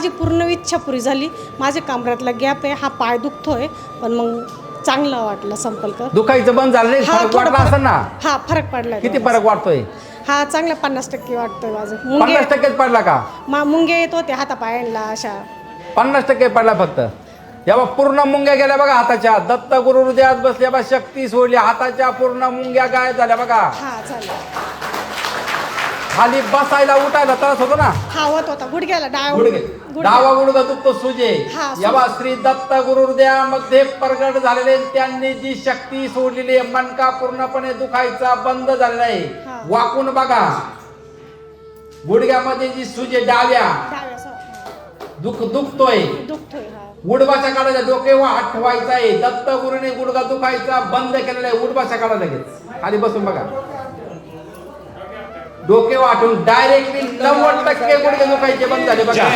माझी पूर्ण इच्छा पुरी झाली. माझ्या कमरातला गॅप आहे हा पाय दुखतोय पण मग चांगलं वाटलं संपर्क. दुखायचं बंद झालं नाही हा, फरक थोडं वाटला असेल ना? हा फरक पडला किती फरक वाटतोय? हा चांगला पन्नास टक्के वाटतोय माझं. मुंगे पन्नास टक्केच पडला का? मा मुंगे येत होते हातापायांना अशा. पन्नास टक्के पडला फक्त. जेव्हा पूर्ण मुंग्या गेल्या बघा हाताच्या. दत्त गुरु हृदयात बसल्या बा शक्ती सोडली. हाताच्या पूर्ण मुंग्या गायब झाल्या बघा. हा चालेल. खाली बसायला उठायला त्रास होतो ना? हा होत गुडघ्याला डाळ गुडघे. डावा गुडघा दुखतो सुजे. हा, सुजे. जेव्हा श्री दत्त गुरु हृदयामध्ये प्रगट झालेले त्यांनी जी शक्ती सोडलेली आहे, मणका पूर्णपणे दुखायचा बंद झालेला आहे. वाकून बघा. गुडघ्यामध्ये जी सुजे डाव्या. दुख दुखतोय. दुखतोय हा. उडबाच्या काढायचा डोके आठवायचा आहे. दत्त गुरुने गुडघा दुखायचा बंद केलेला आहे. उडबाच्या काढा लगेच. खाली बसून बघा. डोके वाटून डायरेक्टली नव्वद टक्के गुडघे दुखायचे बंद झाले. बघा.